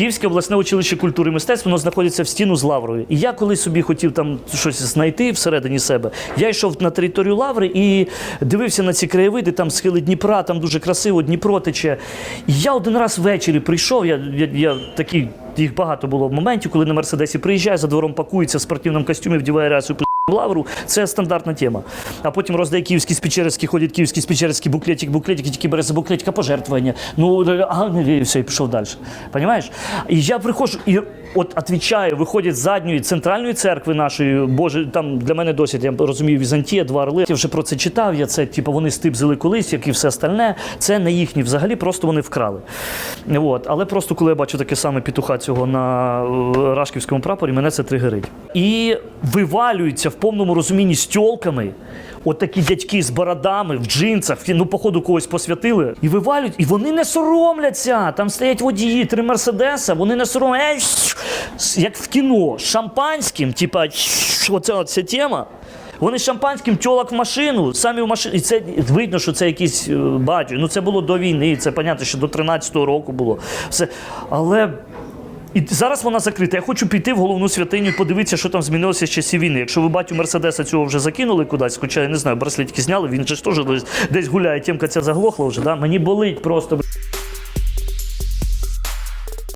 Київське обласне училище культури і мистецтв воно знаходиться в стіну з Лаврою. І я коли собі хотів там щось знайти всередині себе, я йшов на територію Лаври і дивився на ці краєвиди, там схили Дніпра, там дуже красиво, Дніпро тече. І я один раз ввечері прийшов, я, я, я такий, їх багато було моментів, коли на Мерседесі приїжджає, за двором пакується в спортивному костюмі, вдіває рясу лавру, це стандартна тема. А потім роздає київські спічерські, ходять київські спічерські буклетик, буклетик, тільки бере за буклетика пожертвування. Ну, а, і все, і пішов далі. Понимаєш? І я приходжу і от відповідаю, виходять з задньої центральної церкви нашої, Боже, там для мене досить, я розумію, Візантія, два орли. Я вже про це читав, я це, типу, вони стибзили колись, як і все остальне. Це не їхні взагалі, просто вони вкрали. От. Але просто коли я бачу таке саме петуха цього на е, рашківському прапорі, мене це тригерить. І вивалюються в повному розумінні з тьолками. От такі дядьки з бородами в джинсах, ну, походу, когось посвятили, і вивалюють, і вони не соромляться. Там стоять водії, три мерседеса, вони не соромляться. Як в кіно, шампанським, типа, щ, оця ця тема. Вони шампанським тьолок в машину, самі в машину. І це видно, що це якісь е. Ну це було до війни, це понятно, що до 13-го року було. Все. Але і зараз вона закрита. Я хочу піти в головну святиню і подивитися, що там змінилося з часів війни. Якщо ви батю Мерседеса цього вже закинули кудись, хоча я не знаю, браслетики зняли, він же ж теж десь- гуляє, тємка ця заглохла вже. Да? Мені болить просто.